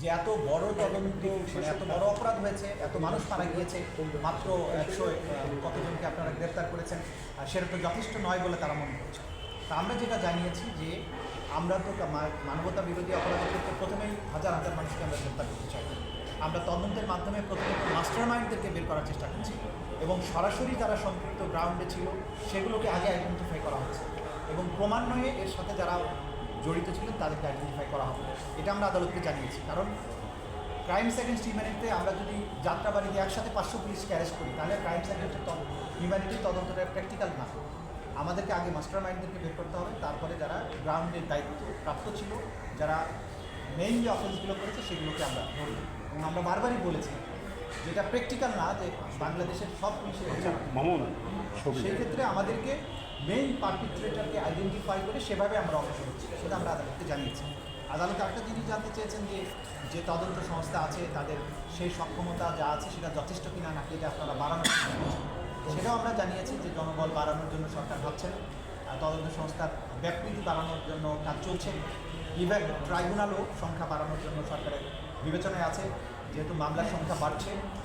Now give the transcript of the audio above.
যে এত বড় তদন্ত মানে এত বড় অপরাধ হয়েছে, এত মানুষ মারা গিয়েছে, মাত্র একশো কতজনকে আপনারা গ্রেপ্তার করেছেন সেটা তো যথেষ্ট নয় বলে তারা মনে করছে। তা আমরা যেটা জানিয়েছি যে আমরা তো মানবতা বিরোধী অপরাধের ক্ষেত্রে প্রথমেই হাজার হাজার মানুষকে আমরা গ্রেপ্তার করতে চাই। আমরা তদন্তের মাধ্যমে প্রথমে মাস্টার মাইন্ডদেরকে বের করার চেষ্টা করছি এবং সরাসরি যারা সম্পৃক্ত গ্রাউন্ডে ছিল, সেগুলোকে আগে আইডেন্টিফাই করা হচ্ছে। এবং ক্রমান্বয়ে এর সাথে যারা জড়িত ছিলেন তাদেরকে আইডেন্টিফাই করা হবে। এটা আমরা আদালতকে জানিয়েছি। কারণ ক্রাইম অ্যাগেন্স্ট হিউম্যানিটিতে আমরা যদি যাত্রাবাড়িতে একসাথে পাঁচশো পুলিশকে অ্যারেস্ট করি তাহলে ক্রাইমস অ্যাগেন্স্ট হিউম্যানিটির তদন্তটা প্র্যাকটিক্যাল না। আমাদেরকে আগে মাস্টার মাইন্ডদেরকে বের করতে হবে। তারপরে যারা গ্রাউন্ডের দায়িত্ব প্রাপ্ত ছিল যারা মেইন যে অফেন্সগুলো করেছে সেগুলোকে আমরা ধরব। এবং আমরা বারবারই বলেছি যেটা প্র্যাকটিক্যাল না যে বাংলাদেশের সব পুলিশের বিচার সেই ক্ষেত্রে আমাদেরকে মেইন পারপিট্রেটারকে আইডেন্টিফাই করে সেভাবে আমরা অগ্রসর হচ্ছি সেটা আমরা আদালতকে জানিয়েছি। আদালত একটা জিনিস জানতে চেয়েছেন যে যে তদন্ত সংস্থা আছে, তাদের সেই সক্ষমতা যা আছে, সেটা যথেষ্ট কিনা নাকি এটা আপনারা বাড়ানোর সেটাও আমরা জানিয়েছি যে, জনবল বাড়ানোর জন্য সরকার ভাবছেন আর তদন্ত সংস্থার ব্যাপৃতি বাড়ানোর জন্য কাজ চলছে। ইভেন ট্রাইব্যুনালও সংখ্যা বাড়ানোর জন্য সরকারের বিবেচনায় আছে। যেহেতু মামলার সংখ্যা বাড়ছে